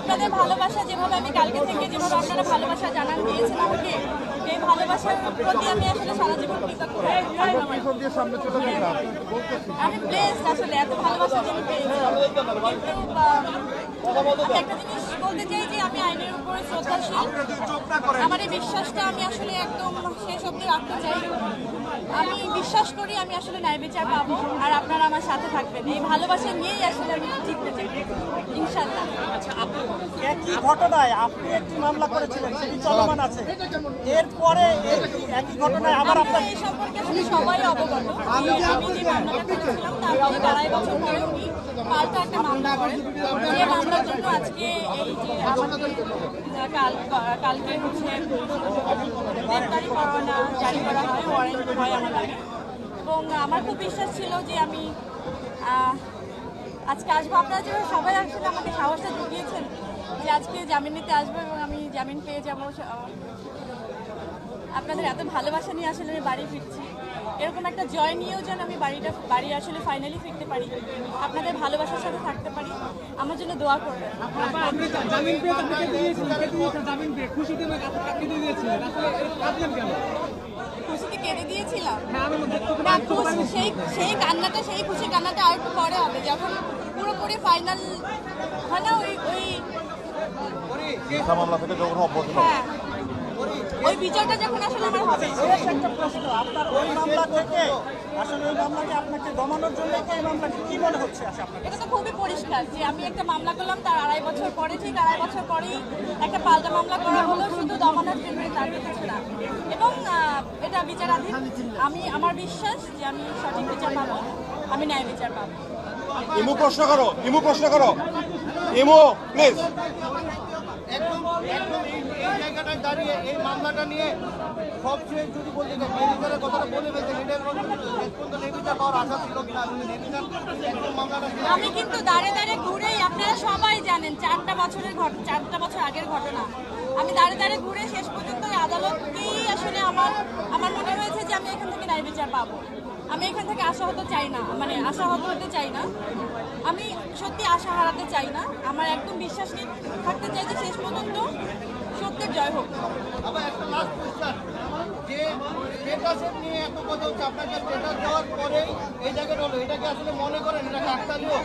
আপনাদের ভালোবাসা যেভাবে আমি কালকে থেকে যেভাবে আপনারা ভালোবাসা জানান দিয়েছেন আমাকে, এই ভালোবাসার প্রতি আমি আসলে সারা জীবন আমি ব্লেসড আসলে, এত ভালোবাসা আমি পেয়েছি। একটা জিনিস বলতে চাই যে আমি আইনের উপরে শ্রদ্ধাশীল। আমার এই বিশ্বাসটা আমি আসলে একদম শেষ অব্দি রাখতে চাই। আমি বিশ্বাস করি আমি আসলে ন্যায় বিচার পাবো, আর আপনারা আমার সাথে থাকবেন। এই ভালোবাসা নিয়েই আসলে আমি জিততে চাই। একই ঘটনায় আপনি একটি মামলা করেছিলেন সেটি চলমান আছে। এরপরে এই- একই ঘটনায় আবার আপনার এই সম্পর্কে আসলে সবাই অবগত। আমি যে মামলাটা করেছিলাম তার থেকে আড়াই বছর পরে উনি পাল্টা একটা মামলা করেন। যে মামলার জন্য আজকে এই যে আমাকে কাল কালকে হচ্ছে গ্রেপ্তারি পরোয়ানা জারি করা হয় ওয়ারেন্ট হয় আমার নামে। এবং আমার খুব বিশ্বাস ছিল যে আমি আজকে আসব। আপনারা যেভাবে সবাই আসলে আমাকে সাহসটা জুগিয়েছেন আজকে জামিন নিতে আসব এবং আমি জামিন পেয়ে যাব। আপনাদের এত ভালোবাসা নিয়ে আসলে আমি বাড়ি ফিরছি। এরকম একটা জয় নিয়েও যেন আমি বাড়িটা বাড়ি আসলে ফাইনালি ফিরতে পারি। আপনাদের ভালোবাসার সাথে থাকতে পারি। আমার জন্য দোয়া করবেন। খুশিতে কেঁদে দিয়েছিলাম। হ্যাঁ না সেই সেই কান্নাটা সেই খুশির কান্নাটা আর একটু পরে হবে। যখন পুরোপুরি ফাইনাল হয় না ওই ওই মিথ্যা মামলা থেকে যখন অব্যাহত হ্যাঁ। ওই বিচারটা যখন আসলে আমার হবে। শেষ একটা প্রশ্ন আপনার ওই মামলা থেকে আসলে ওই মামলাকে আপনাকে দমানোর জন্য এই মামলাকে কি মনে হচ্ছে আসলে এটা তো খুবই পরিষ্কার যে আমি একটা মামলা করলাম তার আড়াই বছর পরে ঠিক আড়াই বছর পরেই একটা পাল্টা মামলা করা হলো শুধু দমানোর জন্য তার কিছু না। এবং এটা বিচারাধীন। আমি আমার বিশ্বাস যে আমি সঠিক বিচার পাবো আমি ন্যায় বিচার পাবো। ইমু প্রশ্ন করো ইমু প্রশ্ন করো। ইমু, প্লিজ। দাঁড়িয়ে আমি কিন্তু দাঁড়ে দাঁড়ে ঘুরেই, আপনারা সবাই জানেন, চারটা বছরের ঘট চারটা বছর আগের ঘটনা। আমি দাঁড়ে দাঁড়ে ঘুরে শেষ পর্যন্ত আদালতকেই আসলে আমার আমার মনে হয়েছে যে আমি এখান থেকে ন্যায় বিচার পাবো। আমি এখান আশাহত চাই না মানে আশাহত হতে চাই না। আমি সত্যি আশা হারাতে চাই না, আমার একদম বিশ্বাস নিয়ে থাকতে চাই যে শেষ পর্যন্ত সত্যের জয় হোক। নিয়ে পরেই এটাকে আসলে মনে করেন, এটা কাকতালীয়?